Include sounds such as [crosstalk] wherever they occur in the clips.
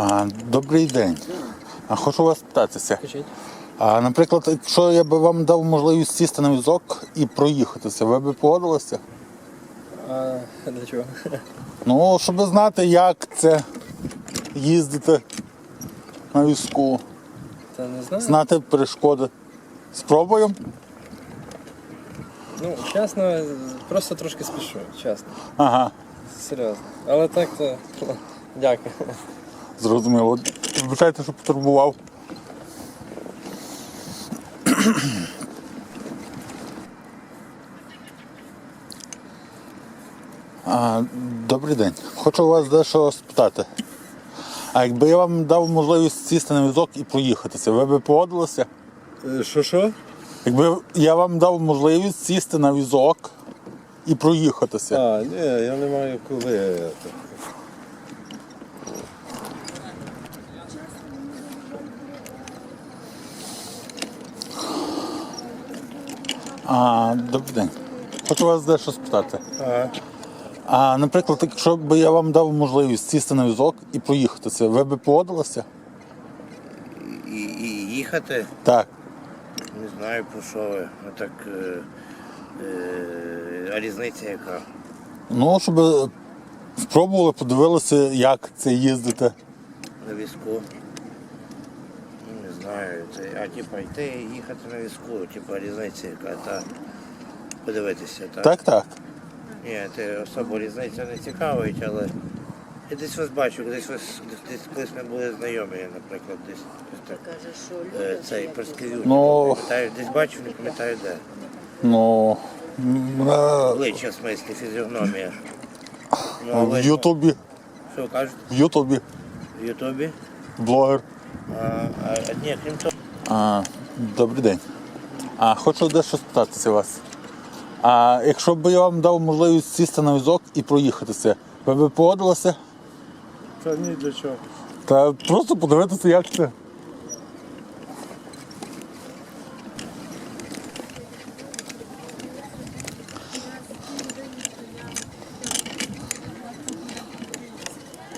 А, добрий день. А хочу вас питатися. А, наприклад, якщо я би вам дав можливість сісти на візок і проїхатися, ви б погодилися? А для чого? Ну, щоб знати, як це їздити на візку, Та не знаю. знати перешкоди. Спробуємо? Ну, чесно, просто трошки спішу, чесно. Ага, Серйозно. Але так то. [laughs] Дякую. Зрозуміло. Вибачайте, що потурбував. А, добрий день. Хочу у вас дещо спитати. А якби я вам дав можливість сісти на візок і проїхатися, ви б погодилися? Що що? Якби я вам дав можливість сісти на візок і проїхатися. А, ні, я не маю коли. А, добрий день. Хочу вас дещо спитати. Ага. А, наприклад, якщо б я вам дав можливість сісти на візок і проїхатися, ви б погодилися? І, і їхати, Так. не знаю про що ви. Так. Е, е, а різниця яка? Ну, щоб спробували, подивилися, як це їздити. На візку. Знаю. Це, а типа йти їхати на візку, типа різниця яка, та подивитися, так? Так, так. Ні, це особо різниця не цікавить, але я десь вас бачу, десь вас десь, колись ми були знайомі, наприклад, десь, так. Е, Цей персків'ю. Ну. пам'ятаю, десь бачу, не пам'ятаю де. Ну, м, е, Обличчя в смислі, фізіогномія. Ну, в але Ютубі, Що ви кажете? в Ютубі, В Ютубі? блогер. Ні, крім того. А, добрий день. А хочу дещо спитатися вас. А якщо б я вам дав можливість сісти на візок і проїхатися, ви б погодилися? Та ні для чого. Та просто подивитися, як це.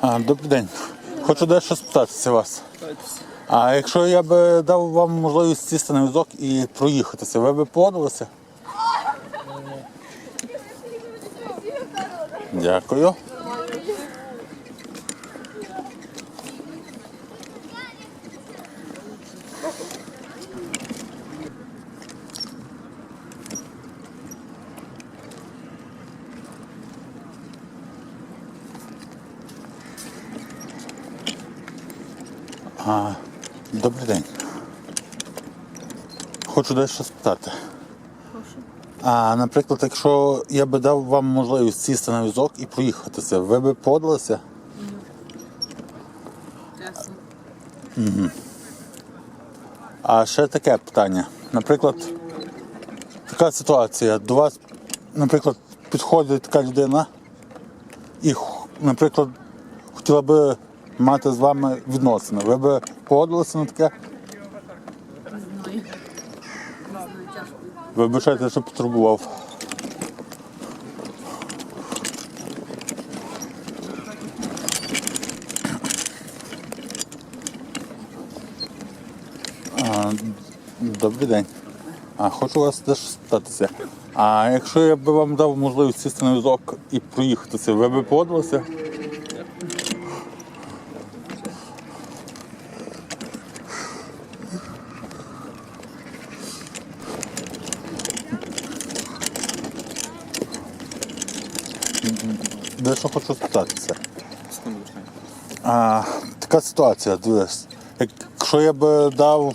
А, добрий день. Хочу дещо спитатися вас. А якщо я би дав вам можливість сісти на візок і проїхатися, ви б погодилися? Дякую. А, добрий день. Хочу дещо спитати. А, наприклад, якщо я би дав вам можливість сісти на візок і проїхатися, ви б погодилися? чесно. А ще таке питання. Наприклад, така ситуація. До вас, наприклад, підходить така людина і, наприклад, хотіла би мати з вами відносини. Ви б погодилися на таке? Вибачайте, що потурбував. Добрий день. А хочу вас теж спитатися. А якщо я би вам дав можливість сісти на візок і проїхатися, ви б погодилися? Дещо хочу спитатися. А, така ситуація, дивись. Якщо я би дав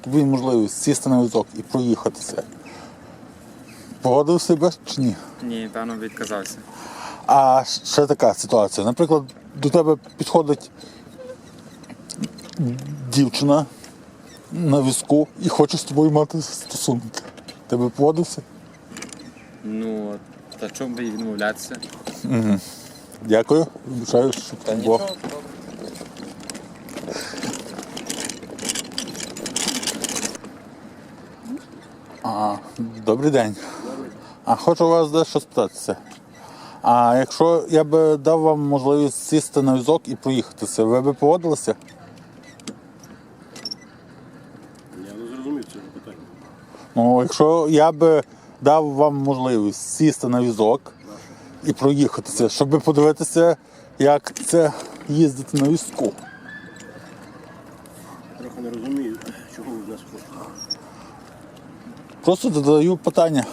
тобі можливість сісти на візок і проїхатися, погодився би чи ні? Ні, певно, відказався. А ще така ситуація. Наприклад, до тебе підходить дівчина на візку і хоче з тобою мати стосунки. Ти би погодився? було та чому би і відмовлятися? Дякую. Вибачаю, що там було. А, добрий день. А хочу у вас дещо спитатися. А якщо я би дав вам можливість сісти на візок і проїхатися, ви б погодилися? Я не зрозумів цього питання. Ну, якщо я би дав вам можливість сісти на візок і проїхатися, щоб подивитися, як це їздити на візку. Трохи не розумію, чого ви в нас хочете. Просто додаю питання.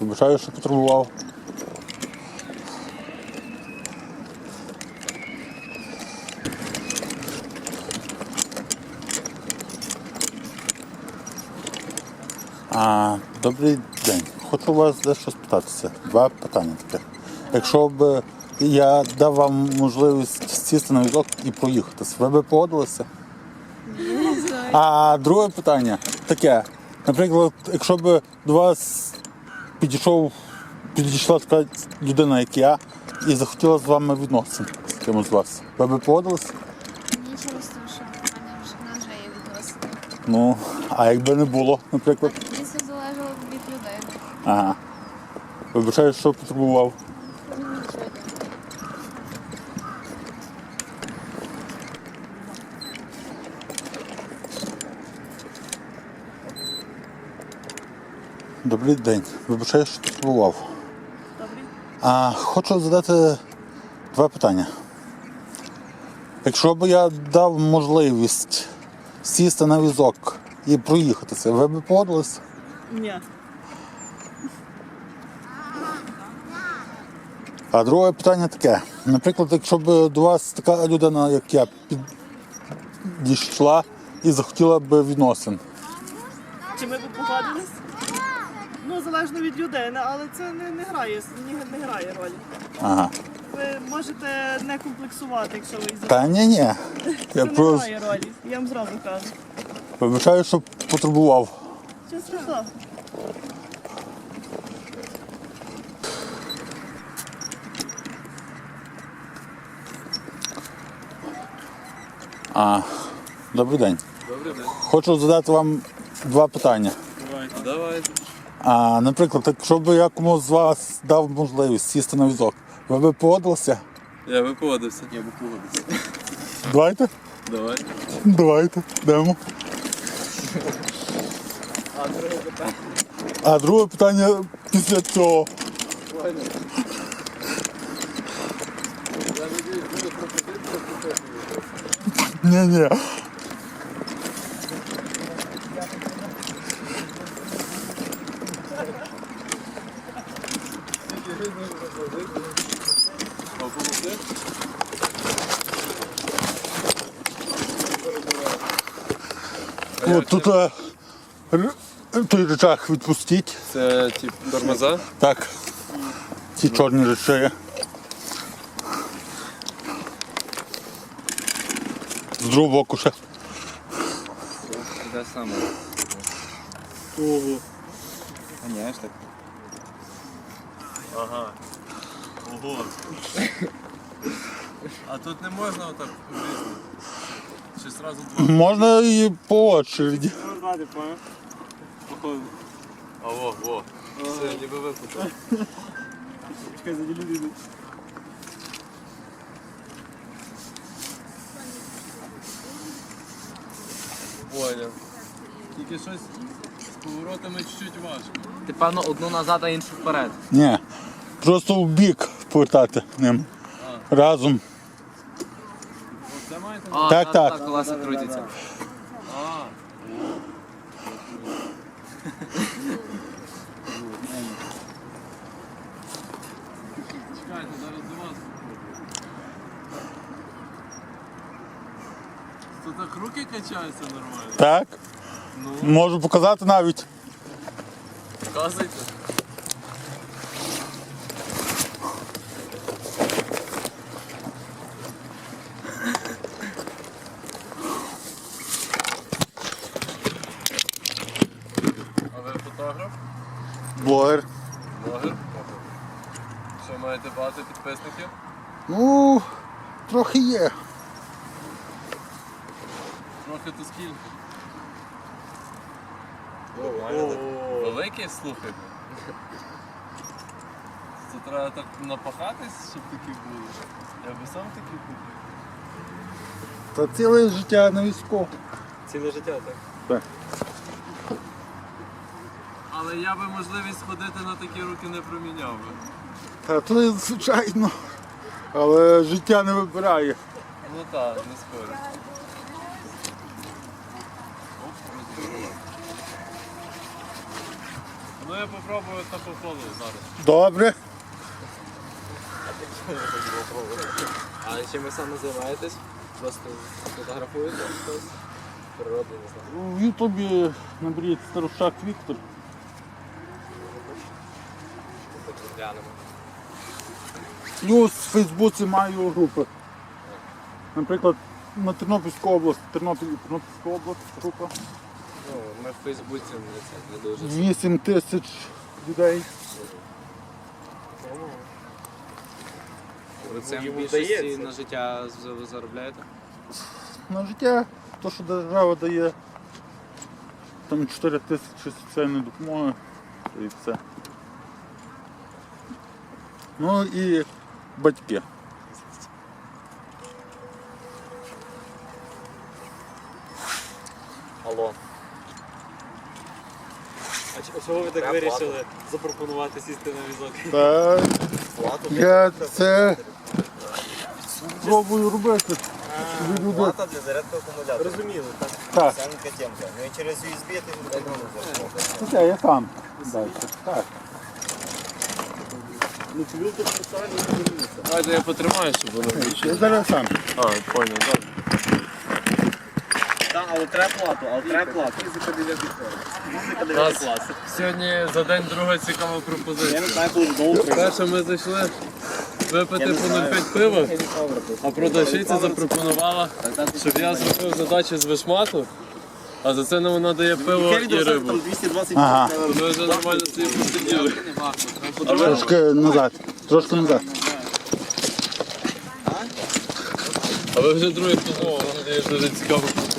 Вибачаю, що потребував. А, добрий день. Хочу вас дещо спитатися. Два питання таке. Якщо б я дав вам можливість сісти на візок і проїхатися, ви б погодилися? А друге питання таке. Наприклад, якщо б до вас підійшов, підійшла така людина, як я, і захотіла з вами відносин з кимось з вас. Ви б погодилися? Нічого страшного, в мене вже в нас вже є відносини. Ну, а якби не було, наприклад. Тоді все залежало від людей. Ага. Вибачаю, що потребував. Добрий день. Вибачаю, що потребував. А хочу задати два питання. Якщо б я дав можливість сісти на візок і проїхатися, ви б погодилися? Ні. А друге питання таке. Наприклад, якщо б до вас така людина, як я, підійшла і захотіла б відносин. Чи ми б погодились? Ну, залежно від людини, але це не, не грає не, не грає ролі. Ага. Ви можете не комплексувати, якщо ви їх Та ні, ні. Я не просто грає ролі. Я вам зразу кажу. вибачаю, що потребував. Що страшного? А, добрий день. Добрий день. Хочу задати вам два питання. Давайте. А, наприклад, якщо б я комусь з вас дав можливість сісти на візок, ви б погодилися? Я би погодився. Я би погодився. Давайте. Давай. Давайте, йдемо. А друге питання А друге питання після цього. Ні, ні. От тут е, р- той речах відпустіть. Це тип тормоза. Так. Ці чорні речі. Боку ще. Де саме? Ого. Конечно. Ага. Ого. А тут не можна отак влізти? Чи зразу два? Можна і по очереді. Знати, поняв? Походу. А во, во. Все, ніби випутав. Чекай, за люди. Поняв. Тільки щось з поворотами чуть-чуть важко. Ти певно одну назад, а іншу вперед. Ні. Просто в бік повертати ним. Разом. Оце маєте? А, Так, та- так. та, колеса крутяться. А. Чекайте, зараз до вас попробую. То так руки качаються нормально. Так. Ну, Можу показати навіть. показуйте. А ви фотограф? Блогер. Блогер? Що маєте багато підписників? Ну, трохи є. Трохи то скільки? Слухайте. то треба так напахатись, щоб такі були. Я би сам такі купив. Та ціле життя на війську. Ціле життя, так? Так. Але я би можливість ходити на такі руки не проміняв би. Та то звичайно. Але життя не вибирає. Ну так, не спорю. Оп, розумію. Ну я попробую та по колу зараз. Добре. А чим ви саме займаєтесь? Просто фотографуєте щось? Природу, не знаю. В Ютубі наберіть Старушак Віктор. Так. Плюс в Фейсбуці маю групи. Наприклад, на Тернопільську область, Тернопіль, Тернопільська область група. Ми в Фейсбуці не, це, не дуже. 8 тисяч людей. Ви цим Йому більшості на життя з- ви заробляєте? На життя, то, що держава дає, там 4 тисячі соціальної допомоги і все. Ну і батьки. Алло. А чого ви так вирішили запропонувати сісти на візок? Та я це пробую робити. Плата для зарядки акумулятора. Розуміло, так. Так, Саменька темка. Ну і через USB ти не можеш. це я сам. Далі. Так. Давайте я потримаю, щоб воно більше. Я зараз сам. А, понял, добре. Так, але треба плату, але треба плату. У нас сьогодні за день друга цікава пропозиція. Перше ми зайшли випити по 0,5 пива, а продавщиця запропонувала, щоб я зробив задачу з вишмату, а за це нам вона дає пиво і рибу. Ага. Ми вже нормально собі посиділи. Трошки назад. Трошки назад. А ви вже другий тому надіюсь, дуже цікаву пропозицію.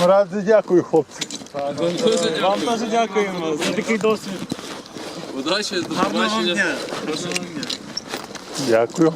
Наразі дякую, хлопці. Дуже Вам дякую. теж дякуємо за такий досвід. Удачі, до побачення. Дякую.